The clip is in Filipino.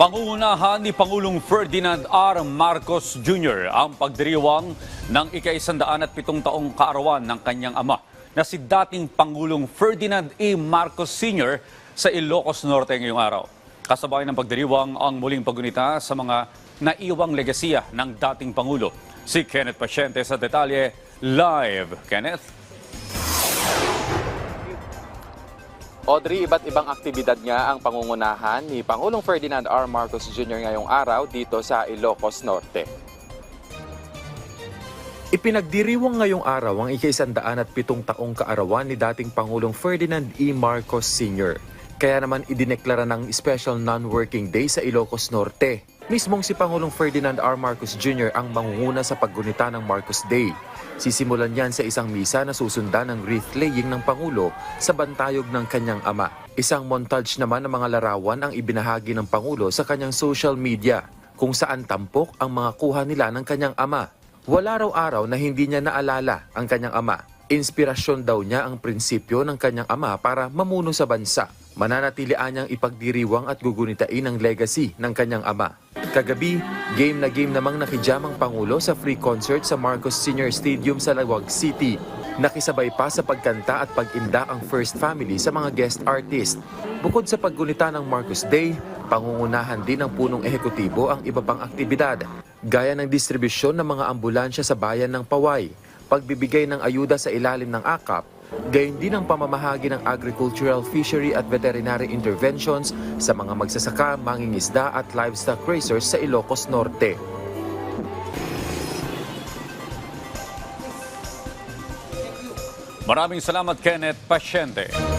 Pangungunahan ni Pangulong Ferdinand R. Marcos Jr. ang pagdiriwang ng ika-isandaan at pitong taong kaarawan ng kanyang ama na si dating Pangulong Ferdinand E. Marcos Sr. sa Ilocos Norte ngayong araw. Kasabay ng pagdiriwang ang muling paggunita sa mga naiwang legasiya ng dating Pangulo. Si Kenneth Pasyente sa detalye live. Kenneth? Audrey, iba't ibang aktibidad nga ang pangungunahan ni Pangulong Ferdinand R. Marcos Jr. ngayong araw dito sa Ilocos Norte. Ipinagdiriwang ngayong araw ang ika-isandaan at pitong taong kaarawan ni dating Pangulong Ferdinand E. Marcos Sr. Kaya naman idineklara ng Special Non-Working Day sa Ilocos Norte. Mismong si Pangulong Ferdinand R. Marcos Jr. ang mangunguna sa paggunita ng Marcos Day. Sisimulan yan sa isang misa na susundan ng wreath laying ng Pangulo sa bantayog ng kanyang ama. Isang montage naman ng mga larawan ang ibinahagi ng Pangulo sa kanyang social media kung saan tampok ang mga kuha nila ng kanyang ama. Wala raw araw na hindi niya naalala ang kanyang ama. Inspirasyon daw niya ang prinsipyo ng kanyang ama para mamuno sa bansa. Mananatilian niyang ipagdiriwang at gugunitain ang legacy ng kanyang ama. Kagabi, game na game namang nakijamang Pangulo sa free concert sa Marcos Senior Stadium sa Lawag City. Nakisabay pa sa pagkanta at pag-inda ang First Family sa mga guest artist. Bukod sa paggunita ng Marcos Day, pangungunahan din ng punong ehekutibo ang iba pang aktibidad, gaya ng distribusyon ng mga ambulansya sa bayan ng Paway, pagbibigay ng ayuda sa ilalim ng akap, gayon din ang pamamahagi ng agricultural, fishery at veterinary interventions sa mga magsasaka, mangingisda at livestock raisers sa Ilocos Norte. Maraming salamat Kenneth Pasyente.